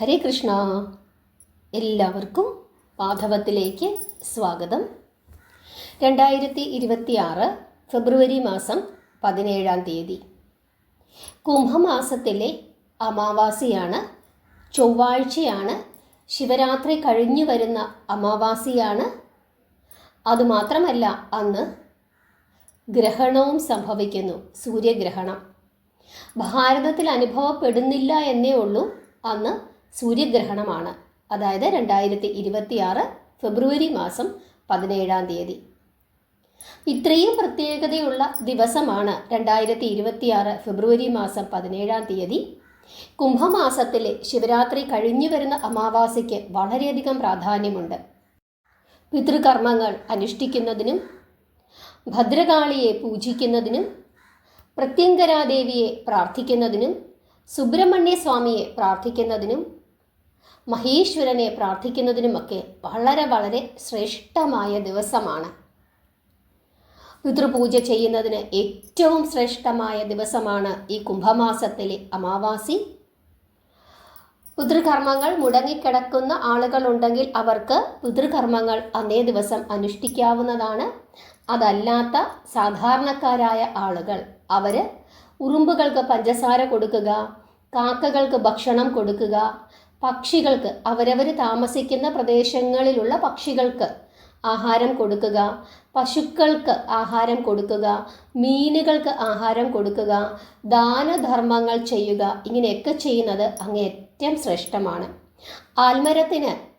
ഹരേ കൃഷ്ണ. എല്ലാവർക്കും പാഠവത്തിലേക്ക് സ്വാഗതം. രണ്ടായിരത്തി ഇരുപത്തി ആറ് ഫെബ്രുവരി മാസം പതിനേഴാം തീയതി. കുംഭമാസത്തിലെ അമാവാസിയാണ് ചൊവ്വാഴ്ചയാണ് ശിവരാത്രി കഴിഞ്ഞു വരുന്ന അമാവാസിയാണ്. അതുമാത്രമല്ല അന്ന് ഗ്രഹണവും സംഭവിക്കുന്നു സൂര്യഗ്രഹണം. ഭാരതത്തിൽ അനുഭവപ്പെടുന്നില്ല എന്നേ ഉള്ളൂ അന്ന് സൂര്യഗ്രഹണമാണ്. അതായത് രണ്ടായിരത്തി ഇരുപത്തിയാറ് ഫെബ്രുവരി മാസം പതിനേഴാം തീയതി. ഇത്രയും പ്രത്യേകതയുള്ള ദിവസമാണ് രണ്ടായിരത്തി ഇരുപത്തിയാറ് ഫെബ്രുവരി മാസം പതിനേഴാം തീയതി. കുംഭമാസത്തിലെ ശിവരാത്രി കഴിഞ്ഞു വരുന്ന അമാവാസിക്ക് വളരെയധികം പ്രാധാന്യമുണ്ട്. പിതൃകർമ്മങ്ങൾ അനുഷ്ഠിക്കുന്നതിനും ഭദ്രകാളിയെ പൂജിക്കുന്നതിനും പ്രത്യങ്കരാദേവിയെ പ്രാർത്ഥിക്കുന്നതിനും സുബ്രഹ്മണ്യ സ്വാമിയെ പ്രാർത്ഥിക്കുന്നതിനും മഹേശ്വരനെ പ്രാർത്ഥിക്കുന്നതിനുമൊക്കെ വളരെ വളരെ ശ്രേഷ്ഠമായ ദിവസമാണ്. പിതൃപൂജ ചെയ്യുന്നതിന് ഏറ്റവും ശ്രേഷ്ഠമായ ദിവസമാണ് ഈ കുംഭമാസത്തിലെ അമാവാസി. പിതൃകർമ്മങ്ങൾ മുടങ്ങിക്കിടക്കുന്ന ആളുകളുണ്ടെങ്കിൽ അവർക്ക് പിതൃകർമ്മങ്ങൾ അന്നേ ദിവസം അനുഷ്ഠിക്കാവുന്നതാണ്. അതല്ലാത്ത സാധാരണക്കാരായ ആളുകൾ അവർ ഉറുമ്പുകൾക്ക് പഞ്ചസാര കൊടുക്കുക കാക്കകൾക്ക് ഭക്ഷണം കൊടുക്കുക പക്ഷികൾക്ക് അവരവർ താമസിക്കുന്ന പ്രദേശങ്ങളിലുള്ള പക്ഷികൾക്ക് ആഹാരം കൊടുക്കുക. പശുക്കൾക്ക് ആഹാരം കൊടുക്കുക. മീനുകൾക്ക് ആഹാരം കൊടുക്കുക. ദാനധർമ്മങ്ങൾ ചെയ്യുക. ഇങ്ങനെയൊക്കെ ചെയ്യുന്നത് അങ്ങേറ്റം ശ്രേഷ്ഠമാണ്. ആൽമരത്തിന്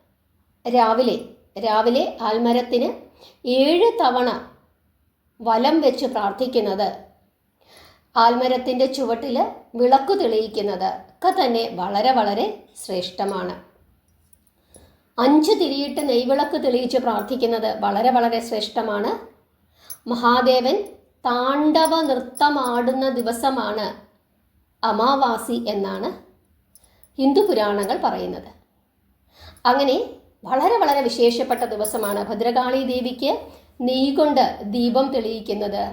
രാവിലെ രാവിലെ ആൽമരത്തിന് ഏഴ് തവണ വലം വെച്ച് പ്രാർത്ഥിക്കുന്നത് ആൽമരത്തിന്റെ ചുവട്ടിൽ വിളക്ക് തെളിയിക്കുന്നത് ഒക്കെ തന്നെ വളരെ വളരെ ശ്രേഷ്ഠമാണ്. അഞ്ച് തിരിയിട്ട് നെയ്വിളക്ക് തെളിയിച്ച് പ്രാർത്ഥിക്കുന്നത് വളരെ വളരെ ശ്രേഷ്ഠമാണ്. മഹാദേവൻ താണ്ഡവ നൃത്തമാടുന്ന ദിവസമാണ് അമാവാസി എന്നാണ് ഹിന്ദു പുരാണങ്ങൾ പറയുന്നത്. അങ്ങനെ വളരെ വളരെ വിശേഷപ്പെട്ട ദിവസമാണ് ഭദ്രകാളി ദേവിക്ക് നെയ്യ് കൊണ്ട് ദീപം തെളിയിക്കുന്നത്.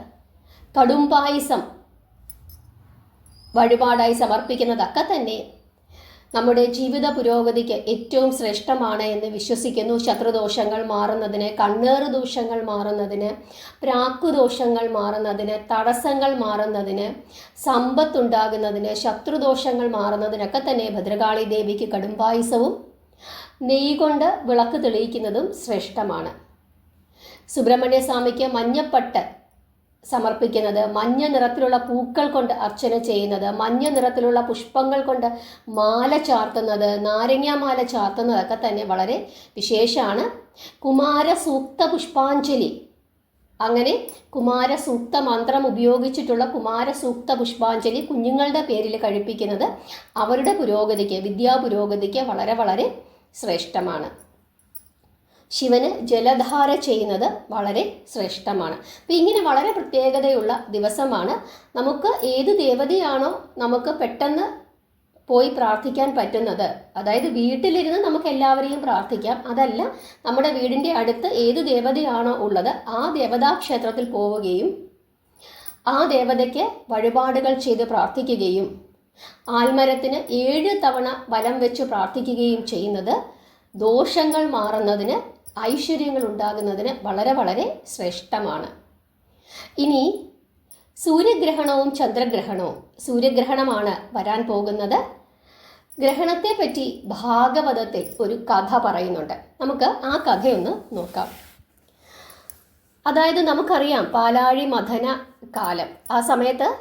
കടുംപായസം വഴിപാടായി സമർപ്പിക്കുന്നതൊക്കെ തന്നെ നമ്മുടെ ജീവിത പുരോഗതിക്ക് ഏറ്റവും ശ്രേഷ്ഠമാണ് എന്ന് വിശ്വസിക്കുന്നു. ശത്രുദോഷങ്ങൾ മാറുന്നതിന് കണ്ണേറ് ദോഷങ്ങൾ മാറുന്നതിന് പ്രാക്കുദോഷങ്ങൾ മാറുന്നതിന് തടസ്സങ്ങൾ മാറുന്നതിന് സമ്പത്തുണ്ടാകുന്നതിന് ശത്രുദോഷങ്ങൾ മാറുന്നതിനൊക്കെ തന്നെ ഭദ്രകാളി ദേവിക്ക് കടുംപായുസവും നെയ്യ് കൊണ്ട് വിളക്ക് തെളിയിക്കുന്നതും ശ്രേഷ്ഠമാണ്. സുബ്രഹ്മണ്യസ്വാമിക്ക് മഞ്ഞപ്പട്ട് സമർപ്പിക്കുന്നത്. മഞ്ഞ നിറത്തിലുള്ള പൂക്കൾ കൊണ്ട് അർച്ചന ചെയ്യുന്നത്. മഞ്ഞ നിറത്തിലുള്ള പുഷ്പങ്ങൾ കൊണ്ട് മാല ചാർത്തുന്നത്. നാരങ്ങാമാല ചാർത്തുന്നതൊക്കെ തന്നെ വളരെ വിശേഷമാണ്. കുമാരസൂക്ത പുഷ്പാഞ്ജലി. അങ്ങനെ കുമാരസൂക്ത മന്ത്രം ഉപയോഗിച്ചിട്ടുള്ള കുമാരസൂക്ത പുഷ്പാഞ്ജലി കുഞ്ഞുങ്ങളുടെ പേരിൽ കഴിപ്പിക്കുന്നത് അവരുടെ പുരോഗതിക്ക് വിദ്യാപുരോഗതിക്ക് വളരെ വളരെ ശ്രേഷ്ഠമാണ്. ശിവന് ജലധാര ചെയ്യുന്നത് വളരെ ശ്രേഷ്ഠമാണ്. അപ്പം ഇങ്ങനെ വളരെ പ്രത്യേകതയുള്ള ദിവസമാണ്. നമുക്ക് ഏത് ദേവതയാണോ നമുക്ക് പെട്ടെന്ന് പോയി പ്രാർത്ഥിക്കാൻ പറ്റുന്നത് അതായത് വീട്ടിലിരുന്ന് നമുക്ക് എല്ലാവരെയും പ്രാർത്ഥിക്കാം. അതല്ല നമ്മുടെ വീടിന്റെ അടുത്ത് ഏത് ദേവതയാണോ ഉള്ളത് ആ ദേവതാക്ഷേത്രത്തിൽ പോവുകയും ആ ദേവതയ്ക്ക് വഴിപാടുകൾ ചെയ്ത് പ്രാർത്ഥിക്കുകയും ആൽമരത്തിന് ഏഴ് തവണ വലം വെച്ച് പ്രാർത്ഥിക്കുകയും ചെയ്യുന്നത് ദോഷങ്ങൾ മാറുന്നതിന് ഐശ്വര്യങ്ങൾ ഉണ്ടാകുന്നതിന് വളരെ വളരെ ശ്രേഷ്ഠമാണ്. ഇനി സൂര്യഗ്രഹണവും ചന്ദ്രഗ്രഹണവും. സൂര്യഗ്രഹണമാണ് വരാൻ പോകുന്നത്. ഗ്രഹണത്തെ പറ്റി ഭാഗവതത്തിൽ ഒരു കഥ പറയുന്നുണ്ട്. നമുക്ക് ആ കഥയൊന്ന് നോക്കാം. അതായത് നമുക്കറിയാം പാലാഴി മഥന കാലം. ആ സമയത്ത്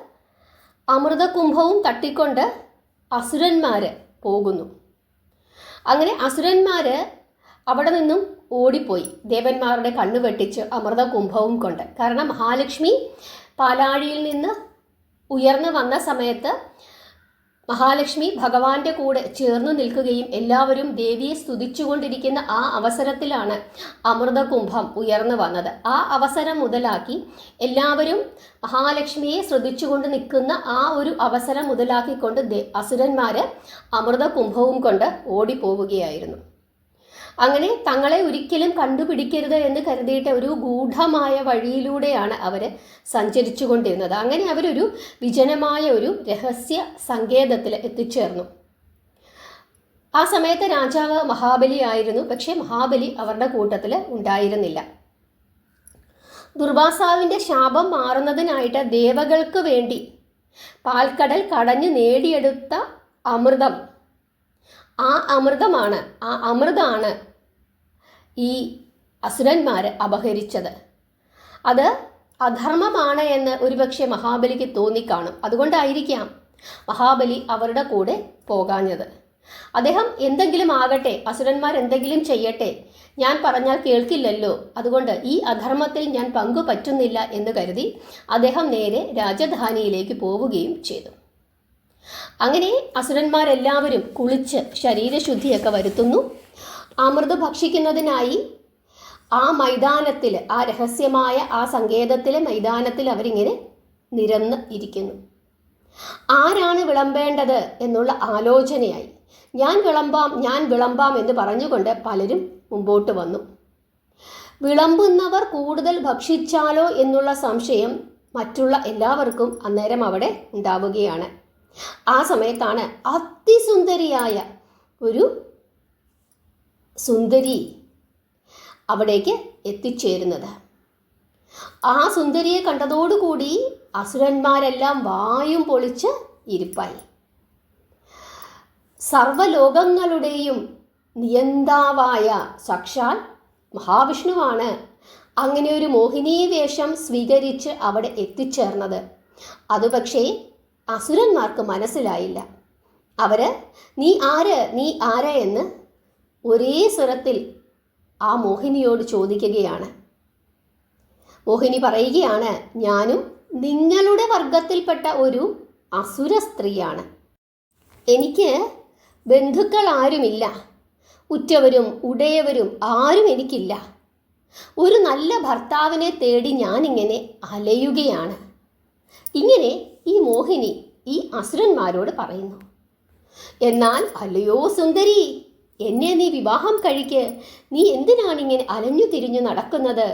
അമൃതകുംഭവും തട്ടിക്കൊണ്ട് അസുരന്മാർ പോകുന്നു. അങ്ങനെ അസുരന്മാർ അവിടെ നിന്നും ഓടിപ്പോയി. ദേവന്മാരുടെ കണ്ണു വെട്ടിച്ച് അമൃതകുംഭവും കൊണ്ട്. കാരണം മഹാലക്ഷ്മി പാലാഴിയിൽ നിന്ന് ഉയർന്നു വന്ന സമയത്ത് മഹാലക്ഷ്മി ഭഗവാന്റെ കൂടെ ചേർന്നു നിൽക്കുകയും എല്ലാവരും ദേവിയെ സ്തുതിച്ചുകൊണ്ടിരിക്കുന്ന ആ അവസരത്തിലാണ് അമൃതകുംഭം ഉയർന്നു വന്നത്. ആ അവസരം മുതലാക്കി എല്ലാവരും മഹാലക്ഷ്മിയെ ശ്രദ്ധിച്ചുകൊണ്ട് നിൽക്കുന്ന ആ ഒരു അവസരം മുതലാക്കിക്കൊണ്ട് അസുരന്മാർ അമൃതകുംഭവും കൊണ്ട് ഓടിപ്പോവുകയായിരുന്നു. അങ്ങനെ തങ്ങളെ ഒരിക്കലും കണ്ടുപിടിക്കരുത് എന്ന് കരുതിയിട്ട് ഒരു ഗൂഢമായ വഴിയിലൂടെയാണ് അവർ സഞ്ചരിച്ചു കൊണ്ടിരുന്നത് അങ്ങനെ അവരൊരു വിജനമായ ഒരു രഹസ്യ സങ്കേതത്തിൽ എത്തിച്ചേർന്നു. ആ സമയത്ത് രാജാവ് മഹാബലി ആയിരുന്നു. പക്ഷേ മഹാബലി അവരുടെ കൂട്ടത്തിൽ ഉണ്ടായിരുന്നില്ല. ദുർവാസാവിന്റെ ശാപം മാറുന്നതിനായിട്ട് ദേവകൾക്ക് വേണ്ടി പാൽക്കടൽ കടഞ്ഞു നേടിയെടുത്ത അമൃതം ആ അമൃതമാണ് ആ അമൃതാണ് ഈ അസുരന്മാർ അപഹരിച്ചത്. അത് അധർമ്മമാണ് എന്ന് ഒരുപക്ഷെ മഹാബലിക്ക് തോന്നിക്കാണും. അതുകൊണ്ടായിരിക്കാം മഹാബലി അവരുടെ കൂടെ പോകാഞ്ഞത്. അദ്ദേഹം എന്തെങ്കിലും ആകട്ടെ അസുരന്മാർ എന്തെങ്കിലും ചെയ്യട്ടെ ഞാൻ പറഞ്ഞാൽ കേൾക്കില്ലല്ലോ. അതുകൊണ്ട് ഈ അധർമ്മത്തിൽ ഞാൻ പങ്കു പറ്റുന്നില്ല എന്ന് കരുതി അദ്ദേഹം നേരെ രാജധാനിയിലേക്ക് പോവുകയും ചെയ്തു. അങ്ങനെ അസുരന്മാരെല്ലാവരും കുളിച്ച് ശരീരശുദ്ധിയൊക്കെ വരുത്തുന്നു. അമൃത് ഭക്ഷിക്കുന്നതിനായി ആ മൈതാനത്തിൽ ആ രഹസ്യമായ ആ സങ്കേതത്തിലെ മൈതാനത്തിൽ അവരിങ്ങനെ നിരന്ന് ഇരിക്കുന്നു. ആരാണ് വിളമ്പേണ്ടത് എന്നുള്ള ആലോചനയായി. ഞാൻ വിളമ്പാം ഞാൻ വിളമ്പാം എന്ന് പറഞ്ഞുകൊണ്ട് പലരും മുമ്പോട്ട് വന്നു. വിളമ്പുന്നവർ കൂടുതൽ ഭക്ഷിച്ചാലോ എന്നുള്ള സംശയം മറ്റുള്ള എല്ലാവർക്കും അന്നേരം അവിടെ ഉണ്ടാവുകയാണ്. ആ സമയത്താണ് അതിസുന്ദരിയായ ഒരു സുന്ദരി അവിടേക്ക് എത്തിച്ചേരുന്നത്. ആ സുന്ദരിയെ കണ്ടതോടുകൂടി അസുരന്മാരെല്ലാം വായും പൊളിച്ച് ഇരിപ്പായി. സർവലോകങ്ങളുടെയും നിയന്താവായ സാക്ഷാൽ മഹാവിഷ്ണുവാണ് അങ്ങനെ ഒരു മോഹിനീ വേഷം സ്വീകരിച്ച് അവിടെ എത്തിച്ചേർന്നത്. അത് പക്ഷേ അസുരന്മാർക്ക് മനസ്സിലായില്ല. അവർ നീ ആര്? നീ ആര്? എന്ന് ഒരേ സ്വരത്തിൽ ആ മോഹിനിയോട് ചോദിക്കുകയാണ്. മോഹിനി പറയുകയാണ് ഞാനും നിങ്ങളുടെ വർഗത്തിൽപ്പെട്ട ഒരു അസുര സ്ത്രീയാണ്. എനിക്ക് ബന്ധുക്കൾ ആരുമില്ല. ഉറ്റവരും ഉടയവരും ആരും എനിക്കില്ല. ഒരു നല്ല ഭർത്താവിനെ തേടി ഞാനിങ്ങനെ അലയുകയാണ്. ഇങ്ങനെ ഈ മോഹിനി ഈ അസുരന്മാരോട് പറയുന്നു. എന്നാൽ അല്ലയോ സുന്ദരി എന്നെ നീ വിവാഹം കഴിക്ക്. നീ എന്തിനാണിങ്ങനെ അലഞ്ഞു തിരിഞ്ഞു നടക്കുന്നത്?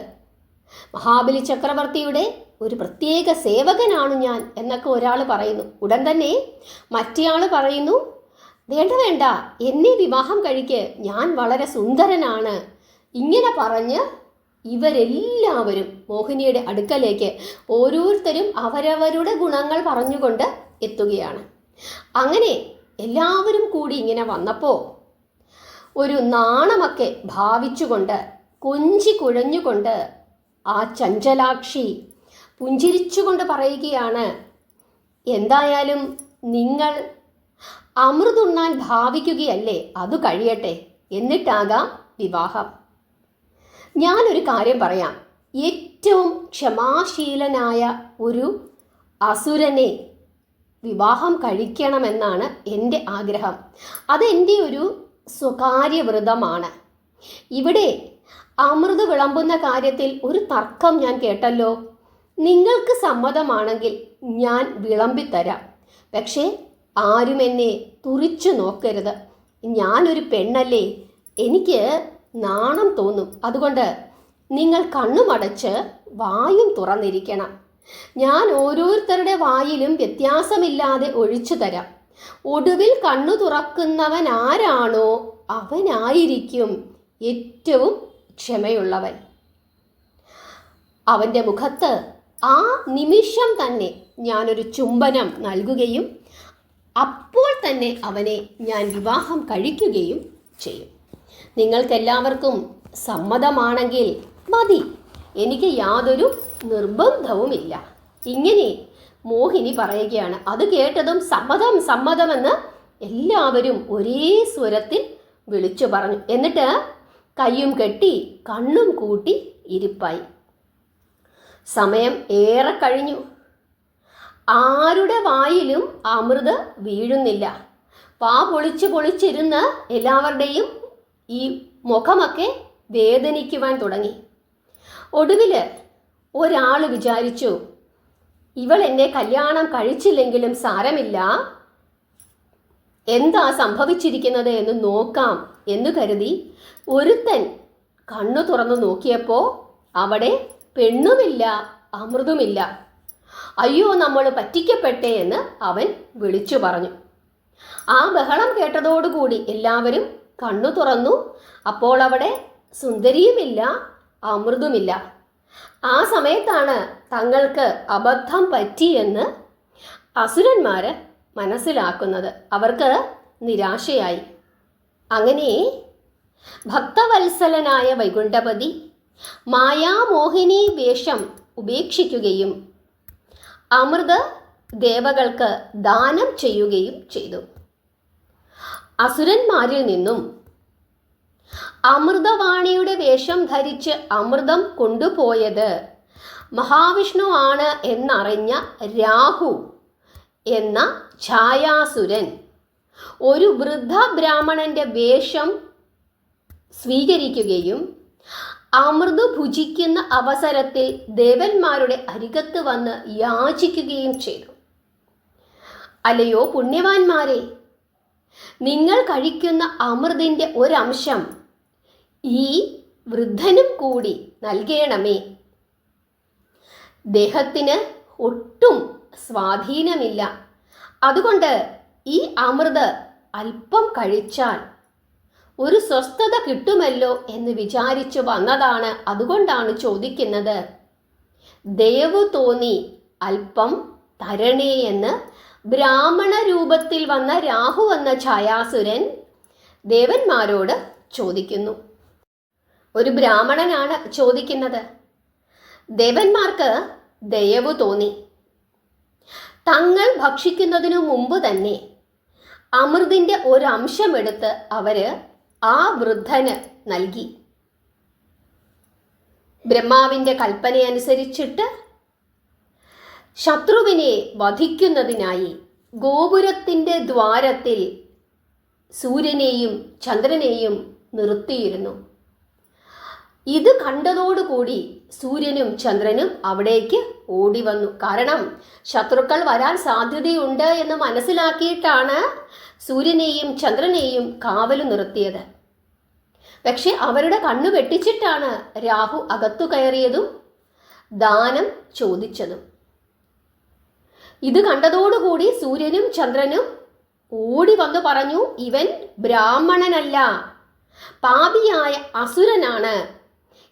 മഹാബലി ചക്രവർത്തിയുടെ ഒരു പ്രത്യേക സേവകനാണ് ഞാൻ എന്നൊക്കെ ഒരാൾ പറയുന്നു. ഉടൻ തന്നെ മറ്റേയാൾ പറയുന്നു വേണ്ട വേണ്ട എന്നെ വിവാഹം കഴിക്ക്. ഞാൻ വളരെ സുന്ദരനാണ്. ഇങ്ങനെ പറഞ്ഞ് ഇവരെല്ലാവരും മോഹിനിയുടെ അടുക്കലേക്ക് ഓരോരുത്തരും അവരവരുടെ ഗുണങ്ങൾ പറഞ്ഞുകൊണ്ട് എത്തുകയാണ്. അങ്ങനെ എല്ലാവരും കൂടി ഇങ്ങനെ വന്നപ്പോൾ ഒരു നാണമൊക്കെ ഭാവിച്ചുകൊണ്ട് കൊഞ്ചി കുഴഞ്ഞുകൊണ്ട് ആ ചഞ്ചലാക്ഷി പുഞ്ചിരിച്ചുകൊണ്ട് പറയുകയാണ് എന്തായാലും നിങ്ങൾ അമൃതുണ്ണാൻ ഭാവിക്കുകയല്ലേ? അത് കഴിയട്ടെ. എന്നിട്ടാകാം വിവാഹം. ഞാനൊരു കാര്യം പറയാം. ഏറ്റവും ക്ഷമാശീലനായ ഒരു അസുരനെ വിവാഹം കഴിക്കണമെന്നാണ് എന്റെ ആഗ്രഹം. അതെന്റെ ഒരു സ്വകാര്യ വ്രതമാണ്. ഇവിടെ അമൃത് വിളമ്പുന്ന കാര്യത്തിൽ ഒരു തർക്കം ഞാൻ കേട്ടല്ലോ. നിങ്ങൾക്ക് സമ്മതമാണെങ്കിൽ ഞാൻ വിളമ്പിത്തരാം. പക്ഷേ ആരും എന്നെ തുറിച്ചു നോക്കരുത്. ഞാനൊരു പെണ്ണല്ലേ. എനിക്ക് നാണം തോന്നും. അതുകൊണ്ട് നിങ്ങൾ കണ്ണുമടച്ച് വായും തുറന്നിരിക്കണം. ഞാൻ ഓരോരുത്തരുടെ വായിലും വ്യത്യാസമില്ലാതെ ഒഴിച്ചു തരാം. ഒടുവിൽ കണ്ണു തുറക്കുന്നവൻ ആരാണോ അവനായിരിക്കും ഏറ്റവും ക്ഷമയുള്ളവൻ. അവന്റെ മുഖത്ത് ആ നിമിഷം തന്നെ ഞാനൊരു ചുംബനം നൽകുകയും അപ്പോൾ തന്നെ അവനെ ഞാൻ വിവാഹം കഴിക്കുകയും ചെയ്യും. നിങ്ങൾക്കെല്ലാവർക്കും സമ്മതമാണെങ്കിൽ മതി. എനിക്ക് യാതൊരു നിർബന്ധവുമില്ല. ഇങ്ങനെ മോഹിനി പറയുകയാണ്. അത് കേട്ടതും സമ്മതം സമ്മതമെന്ന് എല്ലാവരും ഒരേ സ്വരത്തിൽ വിളിച്ചു പറഞ്ഞു. എന്നിട്ട് കയ്യും കെട്ടി കണ്ണും കൂട്ടി ഇരിപ്പായി. സമയം ഏറെ കഴിഞ്ഞു. ആരുടെ വായിലും അമൃത് വീഴുന്നില്ല. വാ പൊളിച്ച് പൊളിച്ചിരുന്ന് എല്ലാവരുടെയും ഈ മുഖമൊക്കെ വേദനിക്കുവാൻ തുടങ്ങി. ഒടുവിൽ ഒരാൾ വിചാരിച്ചു ഇവൾ എന്നെ കല്യാണം കഴിച്ചില്ലെങ്കിലും സാരമില്ല. എന്താ സംഭവിച്ചിരിക്കുന്നത് എന്ന് നോക്കാം എന്ന് കരുതി ഒരുത്തൻ കണ്ണു തുറന്നു നോക്കിയപ്പോൾ അവിടെ പെണ്ണുമില്ല അമൃതുമില്ല. അയ്യോ നമ്മൾ പറ്റിക്കപ്പെട്ടേ എന്ന് അവൻ വിളിച്ചു പറഞ്ഞു. ആ ബഹളം കേട്ടതോടുകൂടി എല്ലാവരും കണ്ണു തുറന്നു. അപ്പോൾ അവിടെ സുന്ദരിയുമില്ല അമൃതുമില്ല. ആ സമയത്താണ് തങ്ങൾക്ക് അബദ്ധം പറ്റിയെന്ന് അസുരന്മാര് മനസ്സിലാക്കുന്നത്. അവർക്ക് നിരാശയായി. അങ്ങനെ ഭക്തവത്സലനായ വൈകുണ്ഠപതി മായാമോഹിനി വേഷം ഉപേക്ഷിക്കുകയും അമൃത ദേവകൾക്ക് ദാനം ചെയ്യുകയും ചെയ്തു. അസുരന്മാരിൽ നിന്നും അമൃതവാണിയുടെ വേഷം ധരിച്ച് അമൃതം കൊണ്ടുപോയത് മഹാവിഷ്ണു ആണ് എന്നറിഞ്ഞ രാഹു എന്ന ഛായാസുരൻ. ഒരു വൃദ്ധ ബ്രാഹ്മണന്റെ വേഷം സ്വീകരിക്കുകയും അമൃത് ഭുജിക്കുന്ന അവസരത്തിൽ ദേവന്മാരുടെ അരികത്ത് വന്ന് യാചിക്കുകയും ചെയ്തു. അല്ലയോ പുണ്യവാന്മാരെ നിങ്ങൾ കഴിക്കുന്ന അമൃതിന്റെ ഒരംശം ഈ വൃദ്ധനും കൂടി നൽകണമേ. ദേഹത്തിന് ഒട്ടും സ്വാധീനമില്ല. അതുകൊണ്ട് ഈ അമൃത് അല്പം കഴിച്ചാൽ ഒരു സ്വസ്ഥത കിട്ടുമല്ലോ എന്ന് വിചാരിച്ചു വന്നതാണ് അതുകൊണ്ടാണ് ചോദിക്കുന്നത്. ദയവ് തോന്നി അല്പം തരണേ എന്ന് ബ്രാഹ്മണ രൂപത്തിൽ വന്ന രാഹു എന്ന ഛായാസുരൻ ദേവന്മാരോട് ചോദിക്കുന്നു. ഒരു ബ്രാഹ്മണനാണ് ചോദിക്കുന്നത്. ദേവന്മാർക്ക് ദയവ് തോന്നി. തങ്ങൾ ഭക്ഷിക്കുന്നതിനു മുമ്പ് തന്നെ അമൃതിന്റെ ഒരംശമെടുത്ത് അവർ ആ വൃദ്ധന് നൽകി. ബ്രഹ്മാവിന്റെ കൽപ്പനയനുസരിച്ചിട്ട് ശത്രുവിനെ വധിക്കുന്നതിനായി ഗോപുരത്തിന്റെ ദ്വാരത്തിൽ സൂര്യനെയും ചന്ദ്രനെയും നിർത്തിയിരുന്നു. ഇത് കണ്ടതോടുകൂടി സൂര്യനും ചന്ദ്രനും അവിടേക്ക് ഓടി വന്നു കാരണം ശത്രുക്കൾ വരാൻ സാധ്യതയുണ്ട് എന്ന് മനസ്സിലാക്കിയിട്ടാണ് സൂര്യനെയും ചന്ദ്രനെയും കാവലു നിർത്തിയത്. പക്ഷെ അവരുടെ കണ്ണു വെട്ടിച്ചിട്ടാണ് രാഹു അകത്തു കയറിയതും ദാനം ചോദിച്ചതും. ഇത് കണ്ടതോടുകൂടി സൂര്യനും ചന്ദ്രനും ഓടി വന്നു പറഞ്ഞു ഇവൻ ബ്രാഹ്മണനല്ല പാപിയായ അസുരനാണ്.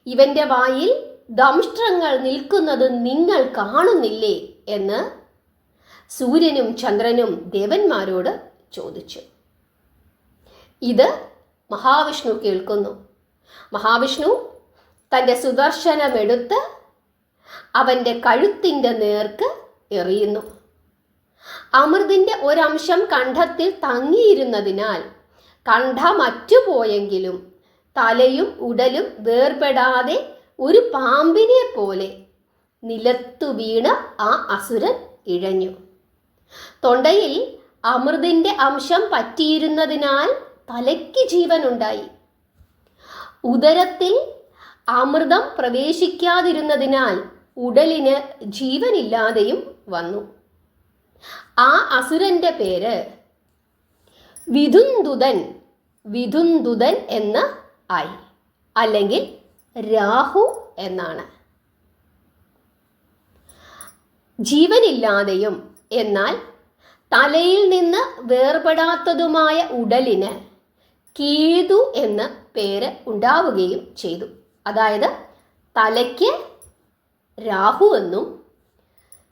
ഇവന്റെ വായിൽ ദംഷ്ട്രങ്ങൾ നിൽക്കുന്നത് നിങ്ങൾ കാണുന്നില്ലേ? എന്ന് സൂര്യനും ചന്ദ്രനും ദേവന്മാരോട് ചോദിച്ചു. ഇത് മഹാവിഷ്ണു കേൾക്കുന്നു. മഹാവിഷ്ണു തന്റെ സുദർശനമെടുത്ത് അവന്റെ കഴുത്തിന്റെ നേർക്ക് എറിയുന്നു. അമൃതിന്റെ ഒരംശം കണ്ഠത്തിൽ തങ്ങിയിരുന്നതിനാൽ കണ്ഠ മറ്റുപോയെങ്കിലും തലയും ഉടലും വേർപെടാതെ ഒരു പാമ്പിനെ പോലെ നിലത്തു വീണ് ആ അസുരൻ ഇഴഞ്ഞു. തൊണ്ടയിൽ അമൃതിന്റെ അംശം പറ്റിയിരുന്നതിനാൽ തലയ്ക്ക് ജീവനുണ്ടായി. ഉദരത്തിൽ അമൃതം പ്രവേശിക്കാതിരുന്നതിനാൽ ഉടലിന് ജീവനില്ലാതെയും വന്നു. ആ അസുരന്റെ പേര് വിധുന്തുതൻ വിധുന്തുതൻ എന്ന് ആയി. അല്ലെങ്കിൽ രാഹു എന്നാണ്. ജീവനില്ലാതെയും എന്നാൽ തലയിൽ നിന്ന് വേർപെടാത്തതുമായ ഉടലിന് കീതു എന്ന പേര് ഉണ്ടാവുകയും ചെയ്തു. അതായത് തലയ്ക്ക് രാഹു എന്നും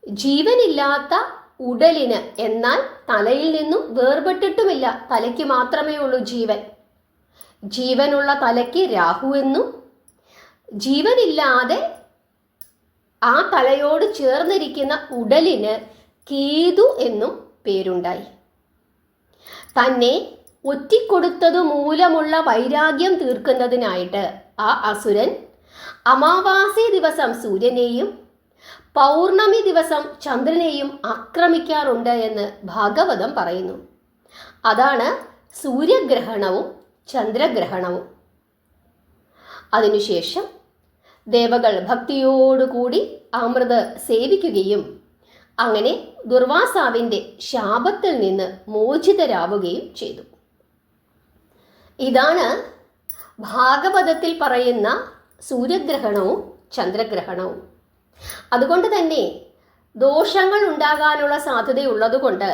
ജീവനില്ലാത്ത ഉടലിന്. എന്നാൽ തലയിൽ നിന്നും വേർപെട്ടിട്ടുമില്ല. തലയ്ക്ക് മാത്രമേ ഉള്ളൂ ജീവൻ. ജീവനുള്ള തലയ്ക്ക് രാഹു എന്നും. ജീവനില്ലാതെ ആ തലയോട് ചേർന്നിരിക്കുന്ന ഉടലിന് കേതു എന്നും പേരുണ്ടായി. തന്നെ ഒറ്റിക്കൊടുത്തതു മൂലമുള്ള വൈരാഗ്യം തീർക്കുന്നതിനായിട്ട് ആ അസുരൻ അമാവാസി ദിവസം സൂര്യനെയും പൗർണമി ദിവസം ചന്ദ്രനെയും ആക്രമിക്കാറുണ്ട് എന്ന് ഭാഗവതം പറയുന്നു. അതാണ് സൂര്യഗ്രഹണവും ചന്ദ്രഗ്രഹണവും. അതിനുശേഷം ദേവകൾ ഭക്തിയോടുകൂടി അമൃത് സേവിക്കുകയും അങ്ങനെ ദുർവാസാവിന്റെ ശാപത്തിൽ നിന്ന് മോചിതരാവുകയും ചെയ്തു. ഇതാണ് ഭാഗവതത്തിൽ പറയുന്ന സൂര്യഗ്രഹണവും ചന്ദ്രഗ്രഹണവും. അതുകൊണ്ട് തന്നെ ദോഷങ്ങൾ ഉണ്ടാകാനുള്ള സാധ്യതയുള്ളതുകൊണ്ട്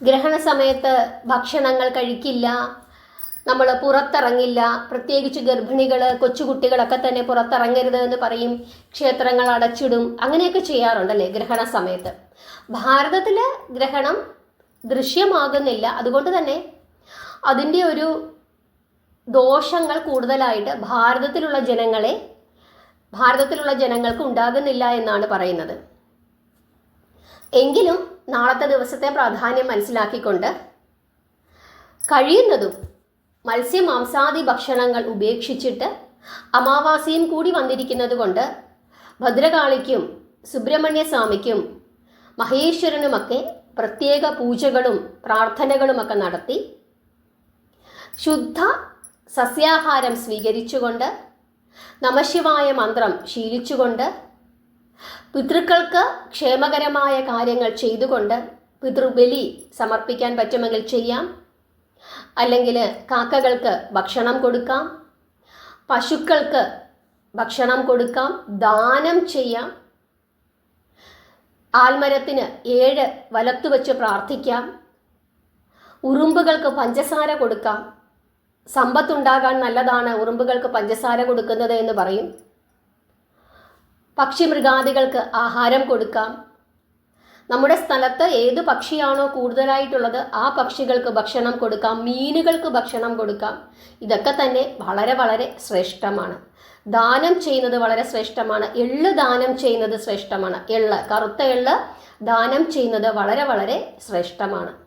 ഗ്രഹണ സമയത്ത് ഭക്ഷണങ്ങൾ കഴിക്കില്ല നമ്മൾ പുറത്തിറങ്ങില്ല പ്രത്യേകിച്ച് ഗർഭിണികൾ കൊച്ചുകുട്ടികളൊക്കെ തന്നെ പുറത്തിറങ്ങരുത് എന്ന് പറയും ക്ഷേത്രങ്ങൾ അടച്ചിടും അങ്ങനെയൊക്കെ ചെയ്യാറുണ്ടല്ലേ ഗ്രഹണ സമയത്ത്. ഭാരതത്തിൽ ഗ്രഹണം ദൃശ്യമാകുന്നില്ല. അതുകൊണ്ട് തന്നെ അതിന്റെ ഒരു ദോഷങ്ങൾ കൂടുതലായിട്ട് ഭാരതത്തിലുള്ള ജനങ്ങളെ ഭാരതത്തിലുള്ള ജനങ്ങൾക്ക് ഉണ്ടാകുന്നില്ല എന്നാണ് പറയുന്നത്. എങ്കിലും നാളത്തെ ദിവസത്തെ പ്രാധാന്യം മനസ്സിലാക്കിക്കൊണ്ട് കഴിയുന്നതും മത്സ്യമാംസാദി ഭക്ഷണങ്ങൾ ഉപേക്ഷിച്ചിട്ട് അമാവാസിയും കൂടി വന്നിരിക്കുന്നത് കൊണ്ട് ഭദ്രകാളിക്കും സുബ്രഹ്മണ്യ സ്വാമിക്കും മഹേശ്വരനുമൊക്കെ പ്രത്യേക പൂജകളും പ്രാർത്ഥനകളുമൊക്കെ നടത്തി ശുദ്ധ സസ്യാഹാരം സ്വീകരിച്ചുകൊണ്ട് നമശിവായ മന്ത്രം ശീലിച്ചുകൊണ്ട് പിതൃക്കൾക്ക് ക്ഷേമകരമായ കാര്യങ്ങൾ ചെയ്തുകൊണ്ട് പിതൃബലി സമർപ്പിക്കാൻ പറ്റുമെങ്കിൽ ചെയ്യാം. അല്ലെങ്കിൽ കാക്കകൾക്ക് ഭക്ഷണം കൊടുക്കാം. പശുക്കൾക്ക് ഭക്ഷണം കൊടുക്കാം. ദാനം ചെയ്യാം. ആൽമരത്തിന് ഏഴ് വലത്തു വെച്ച് പ്രാർത്ഥിക്കാം. ഉറുമ്പുകൾക്ക് പഞ്ചസാര കൊടുക്കാം. സമ്പത്തുണ്ടാകാൻ നല്ലതാണ് ഉറുമ്പുകൾക്ക് പഞ്ചസാര കൊടുക്കുന്നത് എന്ന് പറയും. പക്ഷി മൃഗാദികൾക്ക് ആഹാരം കൊടുക്കാം. നമ്മുടെ സ്ഥലത്ത് ഏത് പക്ഷിയാണോ കൂടുതലായിട്ടുള്ളത് ആ പക്ഷികൾക്ക് ഭക്ഷണം കൊടുക്കാം മീനുകൾക്ക് ഭക്ഷണം കൊടുക്കാം. ഇതൊക്കെ തന്നെ വളരെ വളരെ ശ്രേഷ്ഠമാണ്. ദാനം ചെയ്യുന്നത് വളരെ ശ്രേഷ്ഠമാണ്. എള്ള് ദാനം ചെയ്യുന്നത് ശ്രേഷ്ഠമാണ്. എള്ള് കറുത്ത എള്ള് ദാനം ചെയ്യുന്നത് വളരെ വളരെ ശ്രേഷ്ഠമാണ്.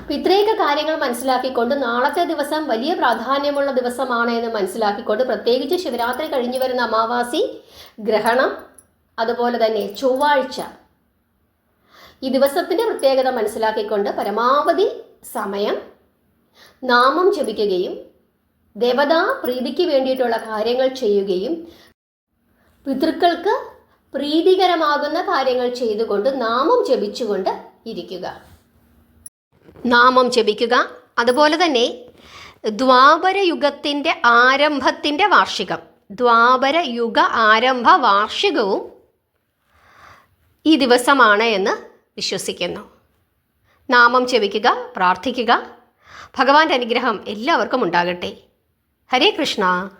അപ്പം ഇത്രയൊക്കെ കാര്യങ്ങൾ മനസ്സിലാക്കിക്കൊണ്ട് നാളത്തെ ദിവസം വലിയ പ്രാധാന്യമുള്ള ദിവസമാണ് എന്ന് മനസ്സിലാക്കിക്കൊണ്ട് പ്രത്യേകിച്ച് ശിവരാത്രി കഴിഞ്ഞു വരുന്ന അമാവാസി ഗ്രഹണം അതുപോലെ തന്നെ ചൊവ്വാഴ്ച. ഈ ദിവസത്തിന്റെ പ്രത്യേകത മനസ്സിലാക്കിക്കൊണ്ട് പരമാവധി സമയം നാമം ജപിക്കുകയും ദേവതാ പ്രീതിക്ക് വേണ്ടിയിട്ടുള്ള കാര്യങ്ങൾ ചെയ്യുകയും പിതൃക്കൾക്ക് പ്രീതികരമാകുന്ന കാര്യങ്ങൾ ചെയ്തുകൊണ്ട് നാമം ജപിച്ചുകൊണ്ട് ഇരിക്കുക. നാമം ജപിക്കുക. അതുപോലെ തന്നെ ദ്വാപര യുഗത്തിന്റെ ആരംഭത്തിന്റെ വാർഷികം. ദ്വാപര യുഗ ആരംഭ വാർഷികവും ഈ ദിവസമാണ് എന്ന് വിശ്വസിക്കുന്നു. നാമം ജപിക്കുക പ്രാർത്ഥിക്കുക. ഭഗവാന്റെ അനുഗ്രഹം എല്ലാവർക്കും ഉണ്ടാകട്ടെ. ഹരേ കൃഷ്ണ.